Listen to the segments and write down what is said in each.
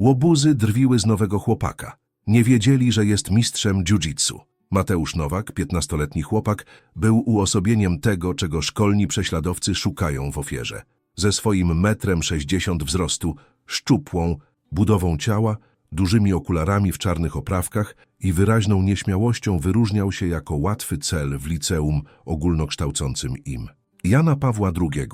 Łobuzy drwiły z nowego chłopaka. Nie wiedzieli, że jest mistrzem jiu-jitsu. Mateusz Nowak, piętnastoletni chłopak, był uosobieniem tego, czego szkolni prześladowcy szukają w ofierze. Ze swoim metrem sześćdziesiąt wzrostu, szczupłą, budową ciała, dużymi okularami w czarnych oprawkach i wyraźną nieśmiałością wyróżniał się jako łatwy cel w liceum ogólnokształcącym im. Jana Pawła II.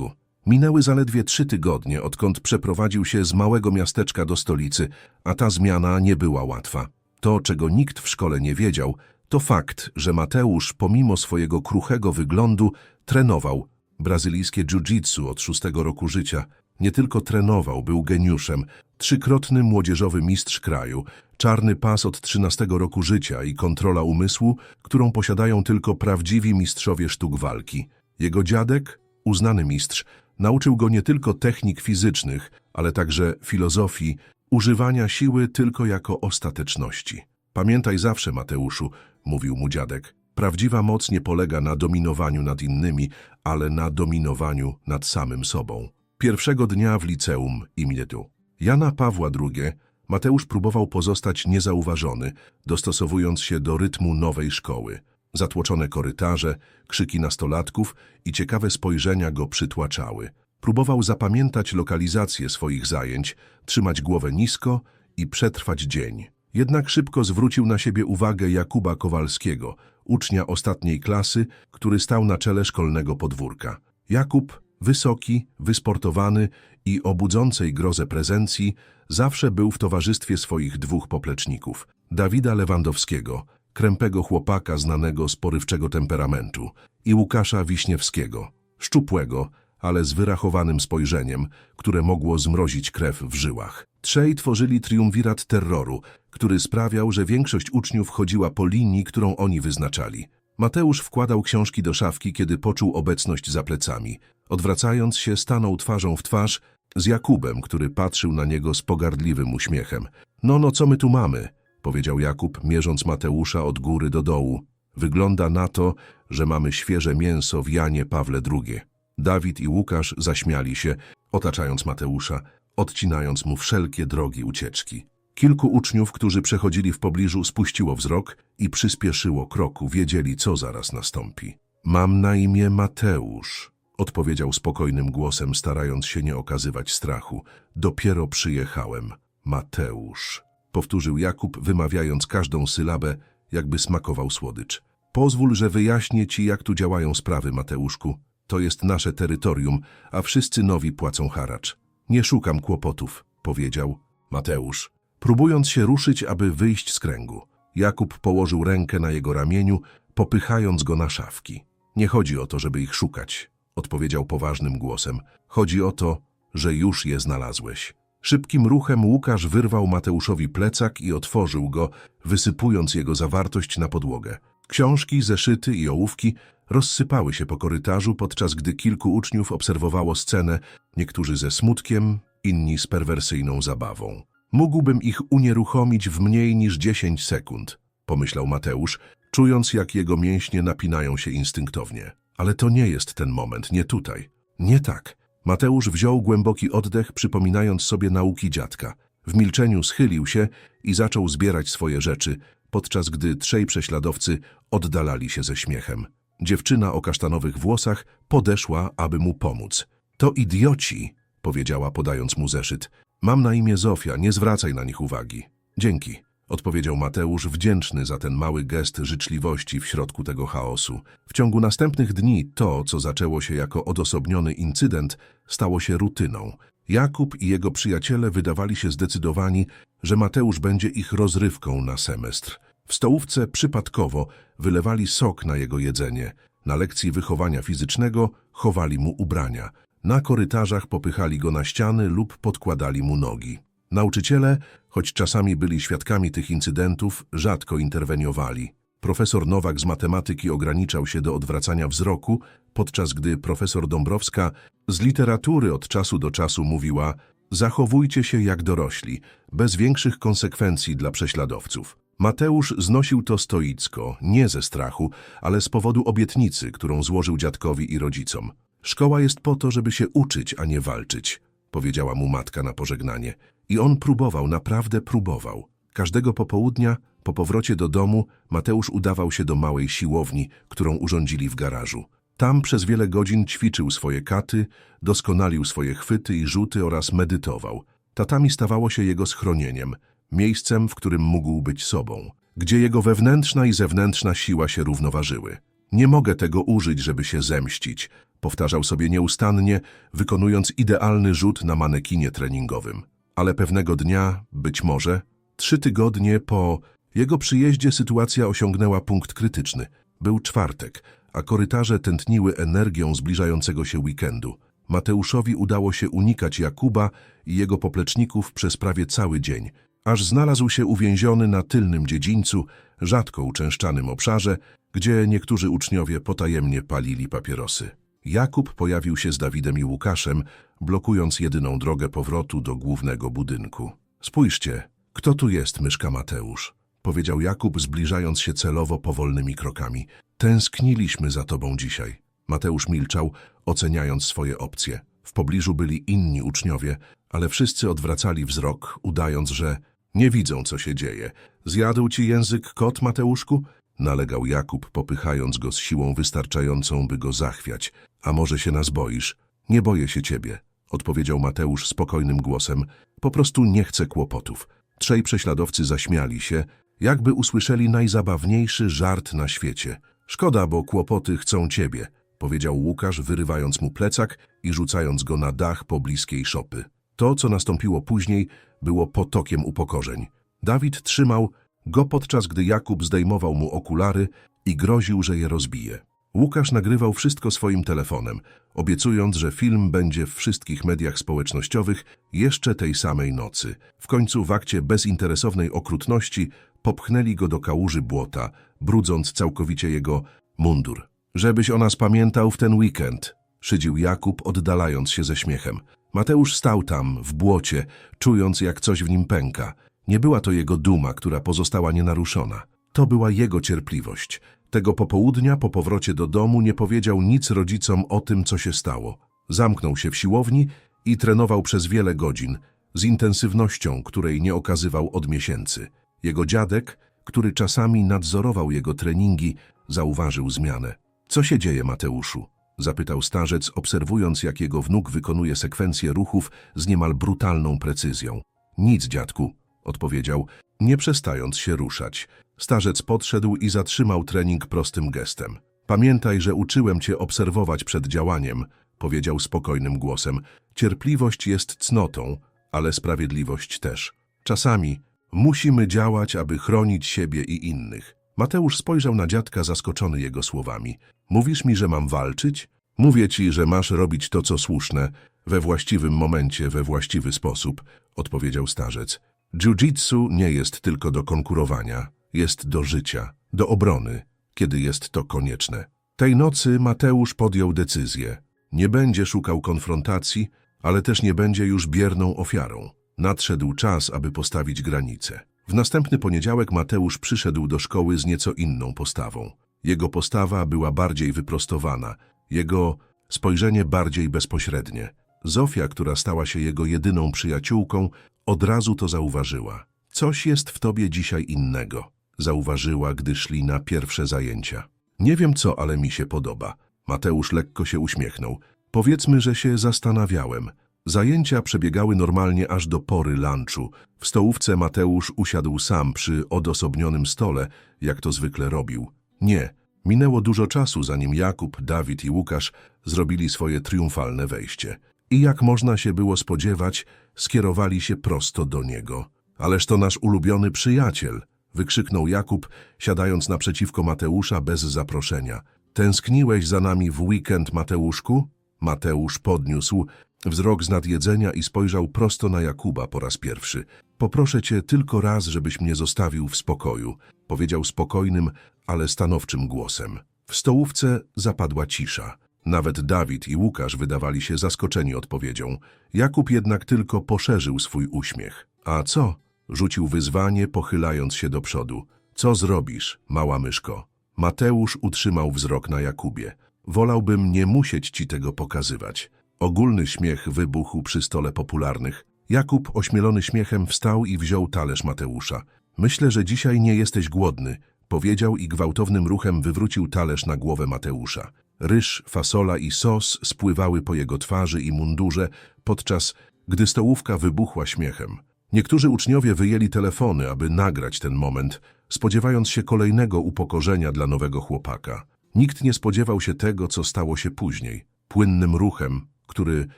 Minęły zaledwie trzy tygodnie, odkąd przeprowadził się z małego miasteczka do stolicy, a ta zmiana nie była łatwa. To, czego nikt w szkole nie wiedział, to fakt, że Mateusz, pomimo swojego kruchego wyglądu, trenował brazylijskie jiu-jitsu od szóstego roku życia. Nie tylko trenował, był geniuszem, trzykrotny młodzieżowy mistrz kraju, czarny pas od 13 roku życia i kontrola umysłu, którą posiadają tylko prawdziwi mistrzowie sztuk walki. Jego dziadek, uznany mistrz, nauczył go nie tylko technik fizycznych, ale także filozofii, używania siły tylko jako ostateczności. Pamiętaj zawsze, Mateuszu, mówił mu dziadek, prawdziwa moc nie polega na dominowaniu nad innymi, ale na dominowaniu nad samym sobą. Pierwszego dnia w liceum imię tu. Jana Pawła II Mateusz próbował pozostać niezauważony, dostosowując się do rytmu nowej szkoły. Zatłoczone korytarze, krzyki nastolatków i ciekawe spojrzenia go przytłaczały. Próbował zapamiętać lokalizację swoich zajęć, trzymać głowę nisko i przetrwać dzień. Jednak szybko zwrócił na siebie uwagę Jakuba Kowalskiego, ucznia ostatniej klasy, który stał na czele szkolnego podwórka. Jakub, wysoki, wysportowany i o budzącej grozę prezencji, zawsze był w towarzystwie swoich dwóch popleczników. Dawida Lewandowskiego, krępego chłopaka znanego z porywczego temperamentu, i Łukasza Wiśniewskiego, szczupłego, ale z wyrachowanym spojrzeniem, które mogło zmrozić krew w żyłach. Trzej tworzyli triumvirat terroru, który sprawiał, że większość uczniów chodziła po linii, którą oni wyznaczali. Mateusz wkładał książki do szafki, kiedy poczuł obecność za plecami. Odwracając się, stanął twarzą w twarz z Jakubem, który patrzył na niego z pogardliwym uśmiechem. No, no, co my tu mamy? Powiedział Jakub, mierząc Mateusza od góry do dołu. Wygląda na to, że mamy świeże mięso w Janie Pawle II. Dawid i Łukasz zaśmiali się, otaczając Mateusza, odcinając mu wszelkie drogi ucieczki. Kilku uczniów, którzy przechodzili w pobliżu, spuściło wzrok i przyspieszyło kroku, wiedzieli, co zaraz nastąpi. Mam na imię Mateusz, odpowiedział spokojnym głosem, starając się nie okazywać strachu. Dopiero przyjechałem. Mateusz, powtórzył Jakub, wymawiając każdą sylabę, jakby smakował słodycz. Pozwól, że wyjaśnię ci, jak tu działają sprawy, Mateuszku. To jest nasze terytorium, a wszyscy nowi płacą haracz. Nie szukam kłopotów, powiedział Mateusz, próbując się ruszyć, aby wyjść z kręgu. Jakub położył rękę na jego ramieniu, popychając go na szafki. Nie chodzi o to, żeby ich szukać, odpowiedział poważnym głosem. Chodzi o to, że już je znalazłeś. Szybkim ruchem Łukasz wyrwał Mateuszowi plecak i otworzył go, wysypując jego zawartość na podłogę. Książki, zeszyty i ołówki rozsypały się po korytarzu, podczas gdy kilku uczniów obserwowało scenę, niektórzy ze smutkiem, inni z perwersyjną zabawą. Mógłbym ich unieruchomić w mniej niż 10 sekund, pomyślał Mateusz, czując jak jego mięśnie napinają się instynktownie. Ale to nie jest ten moment, nie tutaj. Nie tak. Mateusz wziął głęboki oddech, przypominając sobie nauki dziadka. W milczeniu schylił się i zaczął zbierać swoje rzeczy, podczas gdy trzej prześladowcy oddalali się ze śmiechem. Dziewczyna o kasztanowych włosach podeszła, aby mu pomóc. To idioci, powiedziała podając mu zeszyt. Mam na imię Zofia, nie zwracaj na nich uwagi. Dzięki, odpowiedział Mateusz, wdzięczny za ten mały gest życzliwości w środku tego chaosu. W ciągu następnych dni to, co zaczęło się jako odosobniony incydent, stało się rutyną. Jakub i jego przyjaciele wydawali się zdecydowani, że Mateusz będzie ich rozrywką na semestr. W stołówce przypadkowo wylewali sok na jego jedzenie. Na lekcji wychowania fizycznego chowali mu ubrania. Na korytarzach popychali go na ściany lub podkładali mu nogi. Nauczyciele, choć czasami byli świadkami tych incydentów, rzadko interweniowali. Profesor Nowak z matematyki ograniczał się do odwracania wzroku, podczas gdy profesor Dąbrowska z literatury od czasu do czasu mówiła Zachowujcie się jak dorośli, bez większych konsekwencji dla prześladowców. Mateusz znosił to stoicko, nie ze strachu, ale z powodu obietnicy, którą złożył dziadkowi i rodzicom. Szkoła jest po to, żeby się uczyć, a nie walczyć, powiedziała mu matka na pożegnanie. I on próbował, naprawdę próbował. Każdego popołudnia, po powrocie do domu, Mateusz udawał się do małej siłowni, którą urządzili w garażu. Tam przez wiele godzin ćwiczył swoje katy, doskonalił swoje chwyty i rzuty oraz medytował. Tatami stawało się jego schronieniem, miejscem, w którym mógł być sobą, gdzie jego wewnętrzna i zewnętrzna siła się równoważyły. Nie mogę tego użyć, żeby się zemścić, powtarzał sobie nieustannie, wykonując idealny rzut na manekinie treningowym. Ale pewnego dnia, być może, trzy tygodnie po jego przyjeździe sytuacja osiągnęła punkt krytyczny. Był czwartek, a korytarze tętniły energią zbliżającego się weekendu. Mateuszowi udało się unikać Jakuba i jego popleczników przez prawie cały dzień, aż znalazł się uwięziony na tylnym dziedzińcu, rzadko uczęszczanym obszarze, gdzie niektórzy uczniowie potajemnie palili papierosy. Jakub pojawił się z Dawidem i Łukaszem, blokując jedyną drogę powrotu do głównego budynku. Spójrzcie, kto tu jest, myszka Mateusz? Powiedział Jakub, zbliżając się celowo powolnymi krokami. Tęskniliśmy za tobą dzisiaj. Mateusz milczał, oceniając swoje opcje. W pobliżu byli inni uczniowie, ale wszyscy odwracali wzrok, udając, że nie widzą, co się dzieje. Zjadł ci język kot, Mateuszku? Nalegał Jakub, popychając go z siłą wystarczającą, by go zachwiać. A może się nas boisz? Nie boję się ciebie, odpowiedział Mateusz spokojnym głosem. Po prostu nie chcę kłopotów. Trzej prześladowcy zaśmiali się, jakby usłyszeli najzabawniejszy żart na świecie. Szkoda, bo kłopoty chcą ciebie, powiedział Łukasz, wyrywając mu plecak i rzucając go na dach pobliskiej szopy. To, co nastąpiło później, było potokiem upokorzeń. Dawid trzymał go podczas gdy Jakub zdejmował mu okulary i groził, że je rozbije. Łukasz nagrywał wszystko swoim telefonem, obiecując, że film będzie w wszystkich mediach społecznościowych jeszcze tej samej nocy. W końcu w akcie bezinteresownej okrutności popchnęli go do kałuży błota, brudząc całkowicie jego mundur. Żebyś o nas pamiętał w ten weekend, szydził Jakub, oddalając się ze śmiechem. Mateusz stał tam, w błocie, czując jak coś w nim pęka. Nie była to jego duma, która pozostała nienaruszona. To była jego cierpliwość. Tego popołudnia, po powrocie do domu, nie powiedział nic rodzicom o tym, co się stało. Zamknął się w siłowni i trenował przez wiele godzin, z intensywnością, której nie okazywał od miesięcy. Jego dziadek, który czasami nadzorował jego treningi, zauważył zmianę. Co się dzieje, Mateuszu? Zapytał starzec, obserwując, jak jego wnuk wykonuje sekwencję ruchów z niemal brutalną precyzją. Nic, dziadku, odpowiedział, nie przestając się ruszać. Starzec podszedł i zatrzymał trening prostym gestem. Pamiętaj, że uczyłem cię obserwować przed działaniem, powiedział spokojnym głosem. Cierpliwość jest cnotą, ale sprawiedliwość też. Czasami musimy działać, aby chronić siebie i innych. Mateusz spojrzał na dziadka zaskoczony jego słowami. Mówisz mi, że mam walczyć? Mówię ci, że masz robić to, co słuszne, we właściwym momencie, we właściwy sposób, odpowiedział starzec. Jiu-jitsu nie jest tylko do konkurowania, jest do życia, do obrony, kiedy jest to konieczne. Tej nocy Mateusz podjął decyzję. Nie będzie szukał konfrontacji, ale też nie będzie już bierną ofiarą. Nadszedł czas, aby postawić granice. W następny poniedziałek Mateusz przyszedł do szkoły z nieco inną postawą. Jego postawa była bardziej wyprostowana, jego spojrzenie bardziej bezpośrednie. Zofia, która stała się jego jedyną przyjaciółką, od razu to zauważyła. Coś jest w tobie dzisiaj innego, zauważyła, gdy szli na pierwsze zajęcia. Nie wiem co, ale mi się podoba. Mateusz lekko się uśmiechnął. Powiedzmy, że się zastanawiałem. Zajęcia przebiegały normalnie aż do pory lunchu. W stołówce Mateusz usiadł sam przy odosobnionym stole, jak to zwykle robił. Nie, minęło dużo czasu, zanim Jakub, Dawid i Łukasz zrobili swoje triumfalne wejście. I jak można się było spodziewać, skierowali się prosto do niego. Ależ to nasz ulubiony przyjaciel, wykrzyknął Jakub, siadając naprzeciwko Mateusza bez zaproszenia. Tęskniłeś za nami w weekend, Mateuszku? Mateusz podniósł wzrok z nadjedzenia i spojrzał prosto na Jakuba po raz pierwszy. Poproszę cię tylko raz, żebyś mnie zostawił w spokoju, powiedział spokojnym, ale stanowczym głosem. W stołówce zapadła cisza. Nawet Dawid i Łukasz wydawali się zaskoczeni odpowiedzią. Jakub jednak tylko poszerzył swój uśmiech. A co? Rzucił wyzwanie, pochylając się do przodu. Co zrobisz, mała myszko? Mateusz utrzymał wzrok na Jakubie. Wolałbym nie musieć ci tego pokazywać. Ogólny śmiech wybuchł przy stole popularnych. Jakub, ośmielony śmiechem, wstał i wziął talerz Mateusza. Myślę, że dzisiaj nie jesteś głodny, powiedział i gwałtownym ruchem wywrócił talerz na głowę Mateusza. Ryż, fasola i sos spływały po jego twarzy i mundurze, podczas gdy stołówka wybuchła śmiechem. Niektórzy uczniowie wyjęli telefony, aby nagrać ten moment, spodziewając się kolejnego upokorzenia dla nowego chłopaka. Nikt nie spodziewał się tego, co stało się później. Płynnym ruchem, który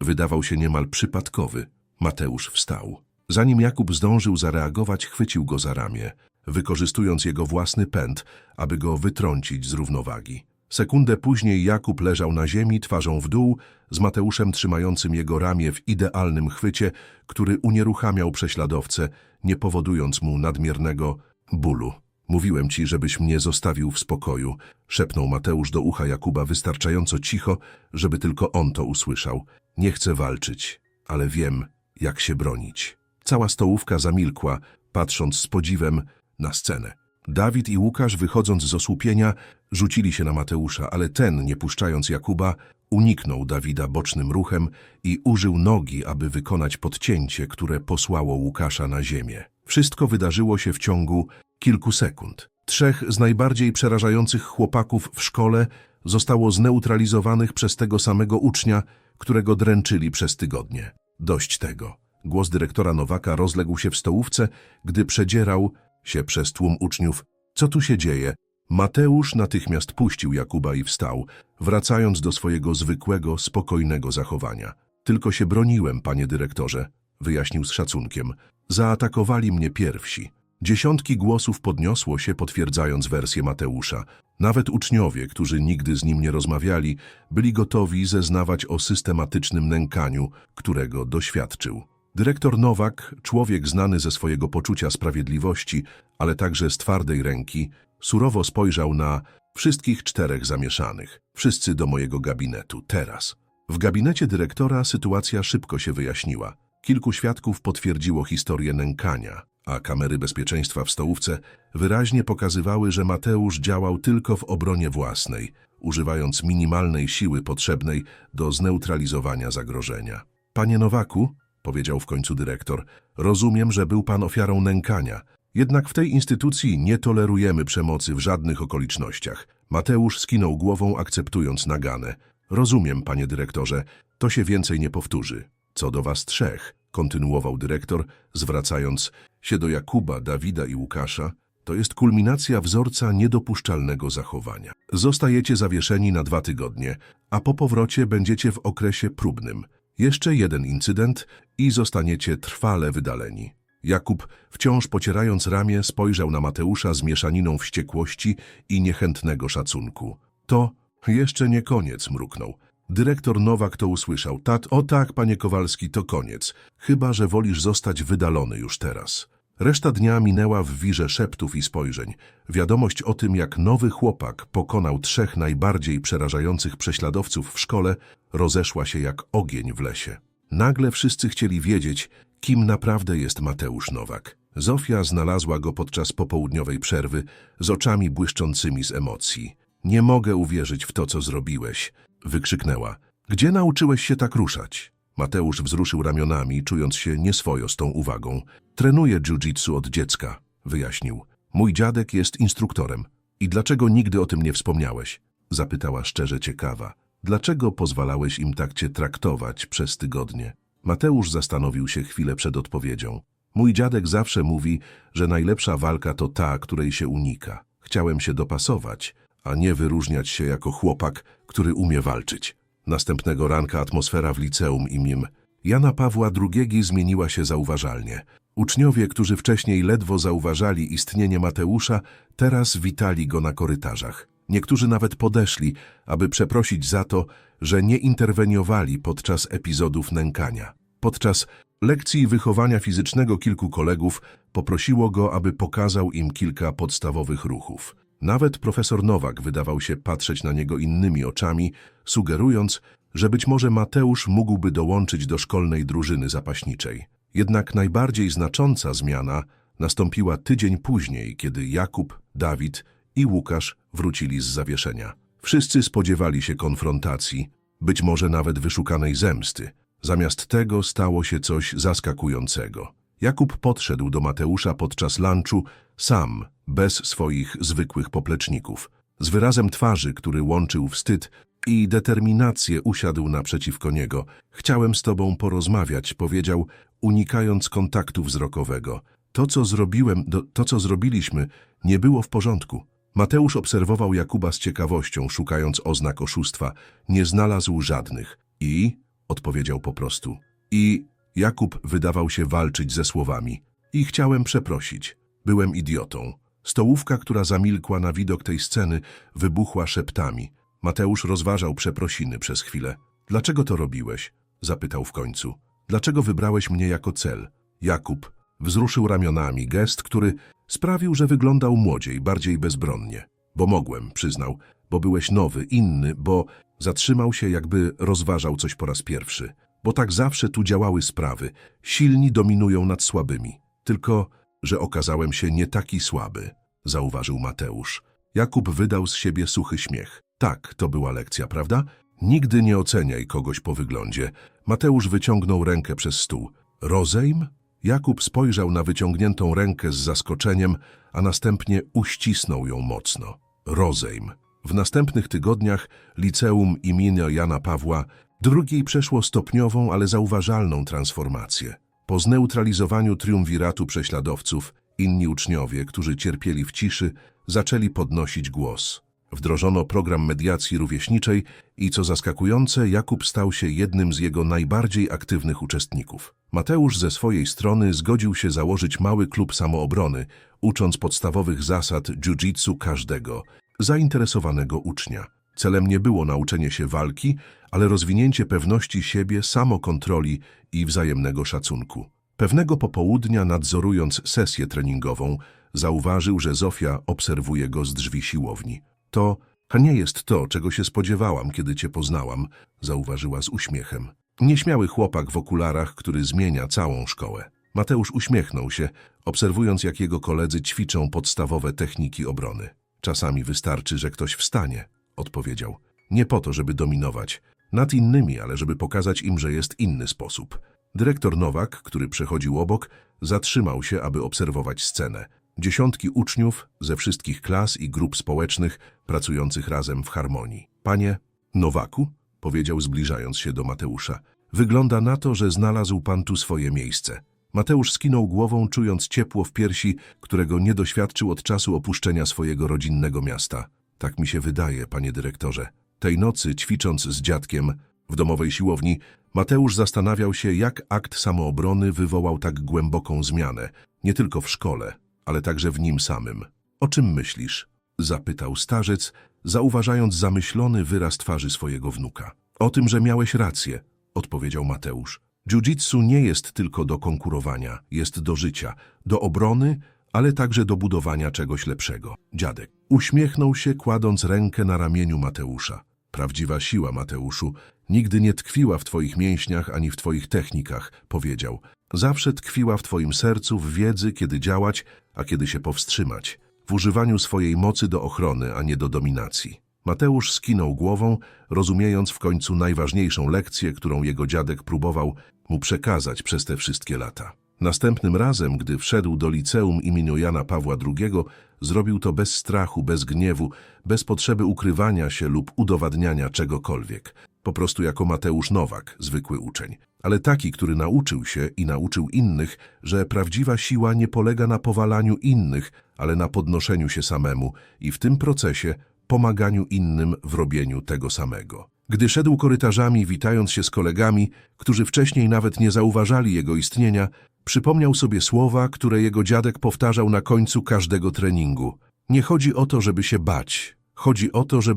wydawał się niemal przypadkowy, Mateusz wstał. Zanim Jakub zdążył zareagować, chwycił go za ramię, wykorzystując jego własny pęd, aby go wytrącić z równowagi. Sekundę później Jakub leżał na ziemi, twarzą w dół, z Mateuszem trzymającym jego ramię w idealnym chwycie, który unieruchamiał prześladowcę, nie powodując mu nadmiernego bólu. Mówiłem ci, żebyś mnie zostawił w spokoju, szepnął Mateusz do ucha Jakuba wystarczająco cicho, żeby tylko on to usłyszał. Nie chcę walczyć, ale wiem, jak się bronić. Cała stołówka zamilkła, patrząc z podziwem na scenę. Dawid i Łukasz, wychodząc z osłupienia, rzucili się na Mateusza, ale ten, nie puszczając Jakuba, uniknął Dawida bocznym ruchem i użył nogi, aby wykonać podcięcie, które posłało Łukasza na ziemię. Wszystko wydarzyło się w ciągu kilku sekund. Trzech z najbardziej przerażających chłopaków w szkole zostało zneutralizowanych przez tego samego ucznia, którego dręczyli przez tygodnie. Dość tego. Głos dyrektora Nowaka rozległ się w stołówce, gdy przedzierał się przez tłum uczniów. Co tu się dzieje? Mateusz natychmiast puścił Jakuba i wstał, wracając do swojego zwykłego, spokojnego zachowania. Tylko się broniłem, panie dyrektorze, wyjaśnił z szacunkiem. Zaatakowali mnie pierwsi. Dziesiątki głosów podniosło się, potwierdzając wersję Mateusza. Nawet uczniowie, którzy nigdy z nim nie rozmawiali, byli gotowi zeznawać o systematycznym nękaniu, którego doświadczył. Dyrektor Nowak, człowiek znany ze swojego poczucia sprawiedliwości, ale także z twardej ręki, surowo spojrzał na wszystkich czterech zamieszanych. Wszyscy do mojego gabinetu, teraz. W gabinecie dyrektora sytuacja szybko się wyjaśniła. Kilku świadków potwierdziło historię nękania, a kamery bezpieczeństwa w stołówce wyraźnie pokazywały, że Mateusz działał tylko w obronie własnej, używając minimalnej siły potrzebnej do zneutralizowania zagrożenia. Panie Nowaku, powiedział w końcu dyrektor, rozumiem, że był pan ofiarą nękania. Jednak w tej instytucji nie tolerujemy przemocy w żadnych okolicznościach. Mateusz skinął głową, akceptując naganę. Rozumiem, panie dyrektorze, to się więcej nie powtórzy. Co do was trzech, kontynuował dyrektor, zwracając się do Jakuba, Dawida i Łukasza, to jest kulminacja wzorca niedopuszczalnego zachowania. Zostajecie zawieszeni na dwa tygodnie, a po powrocie będziecie w okresie próbnym. Jeszcze jeden incydent i zostaniecie trwale wydaleni. Jakub, wciąż pocierając ramię, spojrzał na Mateusza z mieszaniną wściekłości i niechętnego szacunku. To jeszcze nie koniec, mruknął. Dyrektor Nowak to usłyszał. Tat, o tak, panie Kowalski, to koniec. Chyba, że wolisz zostać wydalony już teraz. Reszta dnia minęła w wirze szeptów i spojrzeń. Wiadomość o tym, jak nowy chłopak pokonał trzech najbardziej przerażających prześladowców w szkole, rozeszła się jak ogień w lesie. Nagle wszyscy chcieli wiedzieć, kim naprawdę jest Mateusz Nowak. Zofia znalazła go podczas popołudniowej przerwy z oczami błyszczącymi z emocji. Nie mogę uwierzyć w to, co zrobiłeś, wykrzyknęła. Gdzie nauczyłeś się tak ruszać? Mateusz wzruszył ramionami, czując się nieswojo z tą uwagą. Trenuję jiu-jitsu od dziecka, wyjaśnił. Mój dziadek jest instruktorem. I dlaczego nigdy o tym nie wspomniałeś? Zapytała szczerze ciekawa. Dlaczego pozwalałeś im tak cię traktować przez tygodnie? Mateusz zastanowił się chwilę przed odpowiedzią. Mój dziadek zawsze mówi, że najlepsza walka to ta, której się unika. Chciałem się dopasować, a nie wyróżniać się jako chłopak, który umie walczyć. Następnego ranka atmosfera w liceum imieniem Jana Pawła II zmieniła się zauważalnie. Uczniowie, którzy wcześniej ledwo zauważali istnienie Mateusza, teraz witali go na korytarzach. Niektórzy nawet podeszli, aby przeprosić za to, że nie interweniowali podczas epizodów nękania. Podczas lekcji wychowania fizycznego kilku kolegów poprosiło go, aby pokazał im kilka podstawowych ruchów. Nawet profesor Nowak wydawał się patrzeć na niego innymi oczami, sugerując, że być może Mateusz mógłby dołączyć do szkolnej drużyny zapaśniczej. Jednak najbardziej znacząca zmiana nastąpiła tydzień później, kiedy Jakub, Dawid i Łukasz wrócili z zawieszenia. Wszyscy spodziewali się konfrontacji, być może nawet wyszukanej zemsty. Zamiast tego stało się coś zaskakującego. Jakub podszedł do Mateusza podczas lunchu sam, bez swoich zwykłych popleczników. Z wyrazem twarzy, który łączył wstyd i determinację usiadł naprzeciwko niego. Chciałem z tobą porozmawiać, powiedział, unikając kontaktu wzrokowego. To, co zrobiłem, to, co zrobiliśmy, nie było w porządku. Mateusz obserwował Jakuba z ciekawością, szukając oznak oszustwa. Nie znalazł żadnych. I, odpowiedział po prostu. I Jakub wydawał się walczyć ze słowami. I chciałem przeprosić. Byłem idiotą. Stołówka, która zamilkła na widok tej sceny, wybuchła szeptami. Mateusz rozważał przeprosiny przez chwilę. Dlaczego to robiłeś? Zapytał w końcu. Dlaczego wybrałeś mnie jako cel? Jakub wzruszył ramionami, gest, który sprawił, że wyglądał młodziej, bardziej bezbronnie. Bo mogłem, przyznał, bo byłeś nowy, inny, bo zatrzymał się, jakby rozważał coś po raz pierwszy. Bo tak zawsze tu działały sprawy. Silni dominują nad słabymi. Tylko, że okazałem się nie taki słaby, zauważył Mateusz. Jakub wydał z siebie suchy śmiech. Tak, to była lekcja, prawda? Nigdy nie oceniaj kogoś po wyglądzie. Mateusz wyciągnął rękę przez stół. Rozejm? Jakub spojrzał na wyciągniętą rękę z zaskoczeniem, a następnie uścisnął ją mocno. Rozejm. W następnych tygodniach liceum imienia Jana Pawła II przeszło stopniową, ale zauważalną transformację. Po zneutralizowaniu triumviratu prześladowców, inni uczniowie, którzy cierpieli w ciszy, zaczęli podnosić głos. Wdrożono program mediacji rówieśniczej i, co zaskakujące, Jakub stał się jednym z jego najbardziej aktywnych uczestników. Mateusz ze swojej strony zgodził się założyć mały klub samoobrony, ucząc podstawowych zasad jiu-jitsu każdego, zainteresowanego ucznia. Celem nie było nauczenie się walki, ale rozwinięcie pewności siebie, samokontroli i wzajemnego szacunku. Pewnego popołudnia, nadzorując sesję treningową, zauważył, że Zofia obserwuje go z drzwi siłowni. To, nie jest to, czego się spodziewałam, kiedy cię poznałam, zauważyła z uśmiechem. Nieśmiały chłopak w okularach, który zmienia całą szkołę. Mateusz uśmiechnął się, obserwując, jak jego koledzy ćwiczą podstawowe techniki obrony. Czasami wystarczy, że ktoś wstanie, odpowiedział. Nie po to, żeby dominować nad innymi, ale żeby pokazać im, że jest inny sposób. Dyrektor Nowak, który przechodził obok, zatrzymał się, aby obserwować scenę. Dziesiątki uczniów ze wszystkich klas i grup społecznych pracujących razem w harmonii. Panie Nowaku, powiedział zbliżając się do Mateusza, wygląda na to, że znalazł pan tu swoje miejsce. Mateusz skinął głową, czując ciepło w piersi, którego nie doświadczył od czasu opuszczenia swojego rodzinnego miasta. Tak mi się wydaje, panie dyrektorze. Tej nocy, ćwicząc z dziadkiem w domowej siłowni, Mateusz zastanawiał się, jak akt samoobrony wywołał tak głęboką zmianę, nie tylko w szkole, ale także w nim samym. O czym myślisz? Zapytał starzec, zauważając zamyślony wyraz twarzy swojego wnuka. O tym, że miałeś rację, odpowiedział Mateusz. Jiu-jitsu nie jest tylko do konkurowania, jest do życia, do obrony, ale także do budowania czegoś lepszego. Dziadek uśmiechnął się, kładąc rękę na ramieniu Mateusza. Prawdziwa siła, Mateuszu, nigdy nie tkwiła w twoich mięśniach ani w twoich technikach, powiedział. Zawsze tkwiła w twoim sercu, w wiedzy, kiedy działać, a kiedy się powstrzymać. W używaniu swojej mocy do ochrony, a nie do dominacji. Mateusz skinął głową, rozumiejąc w końcu najważniejszą lekcję, którą jego dziadek próbował mu przekazać przez te wszystkie lata. Następnym razem, gdy wszedł do liceum imienia Jana Pawła II, zrobił to bez strachu, bez gniewu, bez potrzeby ukrywania się lub udowadniania czegokolwiek. Po prostu jako Mateusz Nowak, zwykły uczeń. Ale taki, który nauczył się i nauczył innych, że prawdziwa siła nie polega na powalaniu innych, ale na podnoszeniu się samemu i w tym procesie pomaganiu innym w robieniu tego samego. Gdy szedł korytarzami, witając się z kolegami, którzy wcześniej nawet nie zauważali jego istnienia, przypomniał sobie słowa, które jego dziadek powtarzał na końcu każdego treningu. Nie chodzi o to, żeby się bać. Chodzi o to, żeby